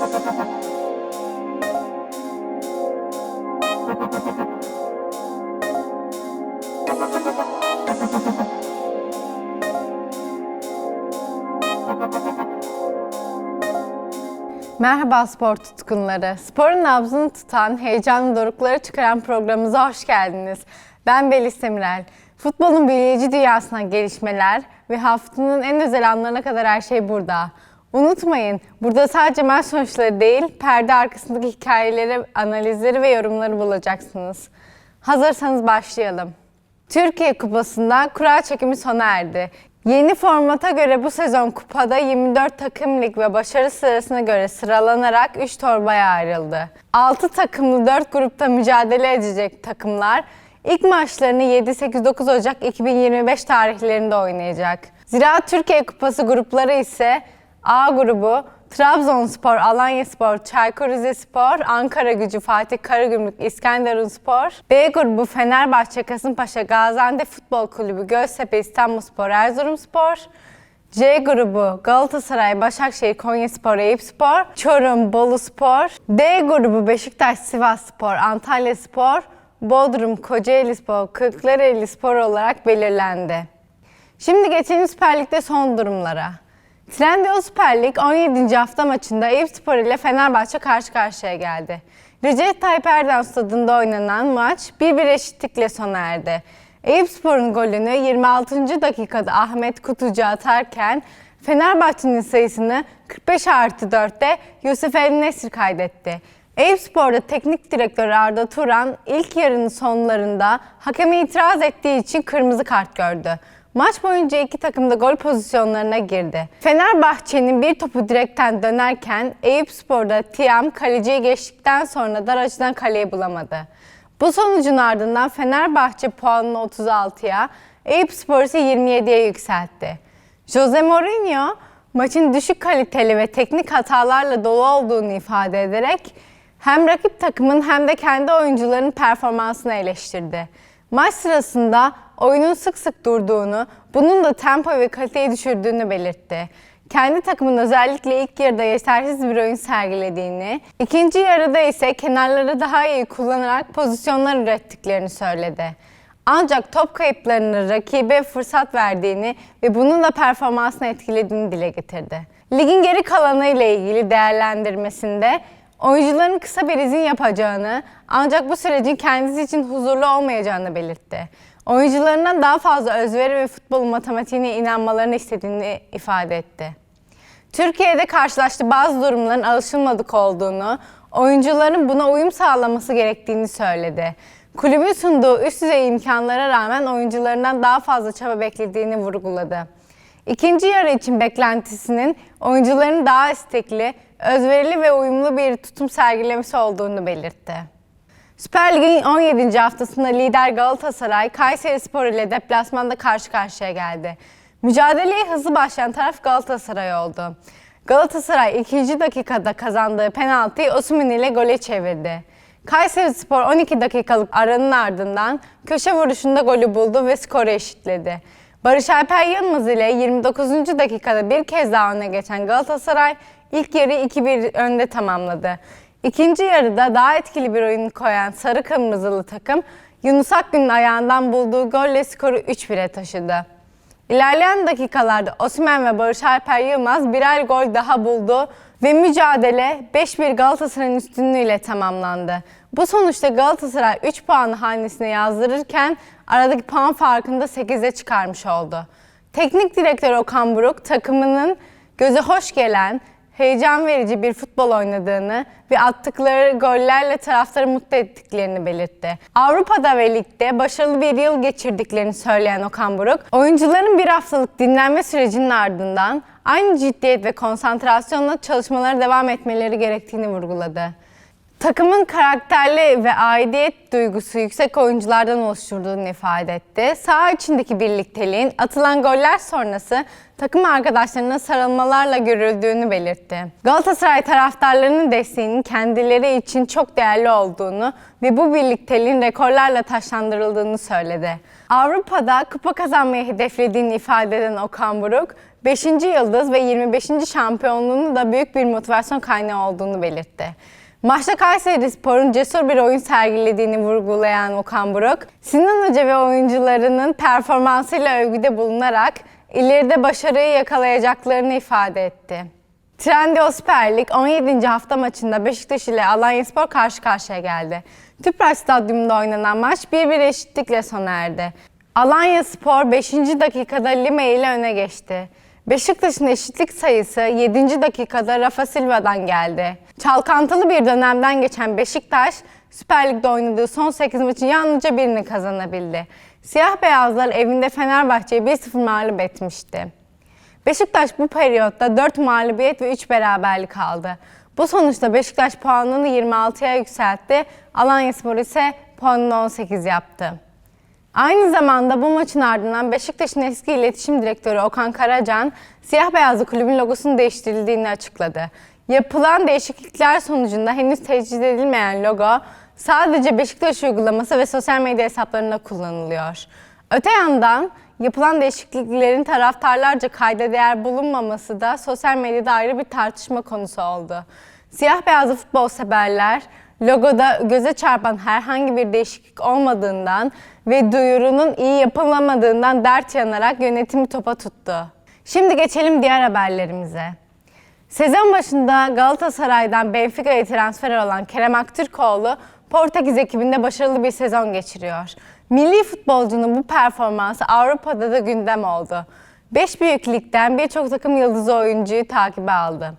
Merhaba spor tutkunları. Sporun nabzını tutan, heyecanlı dorukları çıkaran programımıza hoş geldiniz. Ben Belis Demirel. Futbolun büyüleyici dünyasına gelişmeler ve haftanın en özel anlarına kadar her şey burada. Unutmayın, burada sadece maç sonuçları değil, perde arkasındaki hikayeleri, analizleri ve yorumları bulacaksınız. Hazırsanız başlayalım. Türkiye Kupası'nda kura çekimi sona erdi. Yeni formata göre bu sezon kupada 24 takım lig ve başarı sırasına göre sıralanarak 3 torbaya ayrıldı. 6 takımlı 4 grupta mücadele edecek takımlar ilk maçlarını 7-8-9 Ocak 2025 tarihlerinde oynayacak. Zira Türkiye Kupası grupları ise A grubu Trabzonspor, Alanyaspor, Çaykur Rizespor, Ankara Gücü, Fatih Karagümrük, İskenderunspor. B grubu Fenerbahçe, Kasımpaşa, Gaziantep Futbol Kulübü, Göztepe, İstanbulspor, Erzurumspor. C grubu Galatasaray, Başakşehir, Konyaspor, Eyüpspor, Çorum, Boluspor. D grubu Beşiktaş, Sivasspor, Antalyaspor, Bodrum, Kocaelispor, Kırklarelispor olarak belirlendi. Şimdi geçelim Süper Lig'de son durumlara. Trendyol Süper Lig 17. hafta maçında Eyüpspor ile Fenerbahçe karşı karşıya geldi. Recep Tayyip Erdoğan stadında oynanan maç 1-1 eşitlikle sona erdi. Eyüpspor'un golünü 26. dakikada Ahmet Kutucu atarken Fenerbahçe'nin sayısını 45 artı 4'te Yusuf El Nesir kaydetti. Eyüpspor'da teknik direktör Arda Turan ilk yarının sonlarında hakeme itiraz ettiği için kırmızı kart gördü. Maç boyunca iki takım da gol pozisyonlarına girdi. Fenerbahçe'nin bir topu direkten dönerken Eyüpspor'da Tiam kaleciyi geçtikten sonra dar açıdan kaleyi bulamadı. Bu sonucun ardından Fenerbahçe puanını 36'ya, Eyüpspor ise 27'ye yükseltti. Jose Mourinho maçın düşük kaliteli ve teknik hatalarla dolu olduğunu ifade ederek hem rakip takımın hem de kendi oyuncuların performansını eleştirdi. Maç sırasında oyunun sık sık durduğunu, bunun da tempo ve kaliteyi düşürdüğünü belirtti. Kendi takımın özellikle ilk yarıda yetersiz bir oyun sergilediğini, ikinci yarıda ise kenarları daha iyi kullanarak pozisyonlar ürettiklerini söyledi. Ancak top kayıplarını rakibe fırsat verdiğini ve bunun da performansını etkilediğini dile getirdi. Ligin geri kalanı ile ilgili değerlendirmesinde oyuncuların kısa bir izin yapacağını ancak bu sürecin kendisi için huzurlu olmayacağını belirtti. Oyuncularından daha fazla özveri ve futbol matematiğine inanmalarını istediğini ifade etti. Türkiye'de karşılaştığı bazı durumların alışılmadık olduğunu, oyuncuların buna uyum sağlaması gerektiğini söyledi. Kulübün sunduğu üst düzey imkanlara rağmen oyuncularından daha fazla çaba beklediğini vurguladı. İkinci yarı için beklentisinin oyuncuların daha istekli, özverili ve uyumlu bir tutum sergilemesi olduğunu belirtti. Süper Lig'in 17. haftasında lider Galatasaray, Kayseri Spor ile deplasmanda karşı karşıya geldi. Mücadeleye hızlı başlayan taraf Galatasaray oldu. Galatasaray ikinci dakikada kazandığı penaltıyı Osimhen ile gole çevirdi. Kayseri Spor 12 dakikalık aranın ardından köşe vuruşunda golü buldu ve skoru eşitledi. Barış Alper Yılmaz ile 29. dakikada bir kez daha öne geçen Galatasaray ilk yarı 2-1 önde tamamladı. İkinci yarıda daha etkili bir oyun koyan sarı kırmızılı takım Yunus Akgün'ün ayağından bulduğu golle skoru 3-1'e taşıdı. İlerleyen dakikalarda Osimhen ve Barış Alper Yılmaz birer gol daha buldu ve mücadele 5-1 Galatasaray'ın üstünlüğüyle tamamlandı. Bu sonuçta Galatasaray 3 puanı hanesine yazdırırken aradaki puan farkını da 8'e çıkarmış oldu. Teknik direktör Okan Buruk takımının göze hoş gelen, heyecan verici bir futbol oynadığını ve attıkları gollerle taraftarı mutlu ettiklerini belirtti. Avrupa'da ve ligde başarılı bir yıl geçirdiklerini söyleyen Okan Buruk, oyuncuların bir haftalık dinlenme sürecinin ardından aynı ciddiyet ve konsantrasyonla çalışmalara devam etmeleri gerektiğini vurguladı. Takımın karakterli ve aidiyet duygusu yüksek oyunculardan oluşturduğunu ifade etti. Saha içindeki birlikteliğin atılan goller sonrası takım arkadaşlarına sarılmalarla görüldüğünü belirtti. Galatasaray taraftarlarının desteğinin kendileri için çok değerli olduğunu ve bu birlikteliğin rekorlarla taşlandırıldığını söyledi. Avrupa'da kupa kazanmayı hedeflediğini ifade eden Okan Buruk, 5. yıldız ve 25. şampiyonluğunu da büyük bir motivasyon kaynağı olduğunu belirtti. Maçta Kayseri Spor'un cesur bir oyun sergilediğini vurgulayan Okan Buruk, Sinan Hoca ve oyuncularının performansıyla övgüde bulunarak ileride başarıyı yakalayacaklarını ifade etti. Trendyol Süper Lig 17. hafta maçında Beşiktaş ile Alanyaspor karşı karşıya geldi. Tüpraş Stadyumunda oynanan maç 1-1 eşitlikle sona erdi. Alanya Spor 5. dakikada Lime ile öne geçti. Beşiktaş'ın eşitlik sayısı 7. dakikada Rafa Silva'dan geldi. Çalkantılı bir dönemden geçen Beşiktaş, Süper Lig'de oynadığı son 8 maçın yalnızca birini kazanabildi. Siyah beyazlar evinde Fenerbahçe'yi 1-0 mağlup etmişti. Beşiktaş bu periyotta 4 mağlubiyet ve 3 beraberlik aldı. Bu sonuçta Beşiktaş puanını 26'ya yükseltti. Alanyaspor ise puanını 18 yaptı. Aynı zamanda bu maçın ardından Beşiktaş'ın eski iletişim direktörü Okan Karacan, siyah beyazlı kulübün logosunun değiştirildiğini açıkladı. Yapılan değişiklikler sonucunda henüz tecrid edilmeyen logo sadece Beşiktaş uygulaması ve sosyal medya hesaplarında kullanılıyor. Öte yandan yapılan değişikliklerin taraftarlarca kayda değer bulunmaması da sosyal medyada ayrı bir tartışma konusu oldu. Siyah beyazlı futbol severler logoda göze çarpan herhangi bir değişiklik olmadığından ve duyurunun iyi yapılamadığından dert yanarak yönetimi topa tuttu. Şimdi geçelim diğer haberlerimize. Sezon başında Galatasaray'dan Benfica'ya transfer olan Kerem Aktürkoğlu Portekiz ekibinde başarılı bir sezon geçiriyor. Milli futbolcunun bu performansı Avrupa'da da gündem oldu. Beş büyük ligden birçok takım yıldızı oyuncuyu takibe aldı.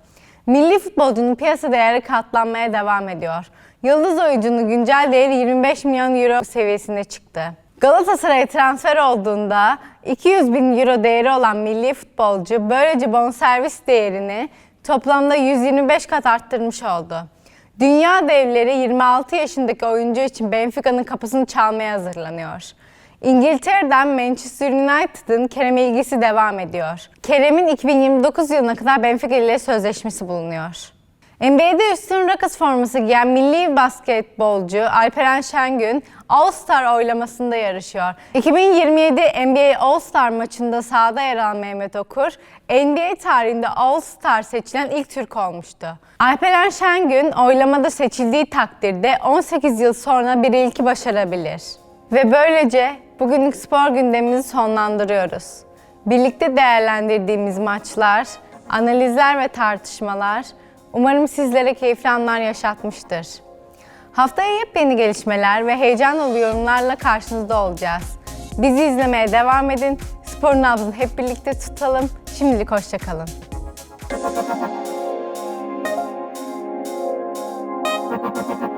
Milli futbolcunun piyasa değeri katlanmaya devam ediyor. Yıldız oyuncunun güncel değeri 25 milyon euro seviyesine çıktı. Galatasaray'a transfer olduğunda 200 bin euro değeri olan milli futbolcu böylece bonservis değerini toplamda 125 kat arttırmış oldu. Dünya devleri 26 yaşındaki oyuncu için Benfica'nın kapısını çalmaya hazırlanıyor. İngiltere'den Manchester United'ın Kerem'e ilgisi devam ediyor. Kerem'in 2029 yılına kadar Benfica ile sözleşmesi bulunuyor. NBA'de üstün rakıs forması giyen milli basketbolcu Alperen Şengün All-Star oylamasında yarışıyor. 2027 NBA All-Star maçında sahada yer alan Mehmet Okur, NBA tarihinde All-Star seçilen ilk Türk olmuştu. Alperen Şengün oylamada seçildiği takdirde 18 yıl sonra bir ilki başarabilir. Ve böylece bugünlük spor gündemimizi sonlandırıyoruz. Birlikte değerlendirdiğimiz maçlar, analizler ve tartışmalar umarım sizlere keyifli anlar yaşatmıştır. Haftaya yepyeni gelişmeler ve heyecan dolu yorumlarla karşınızda olacağız. Bizi izlemeye devam edin. Spor nabzını hep birlikte tutalım. Şimdilik hoşçakalın. Thank you.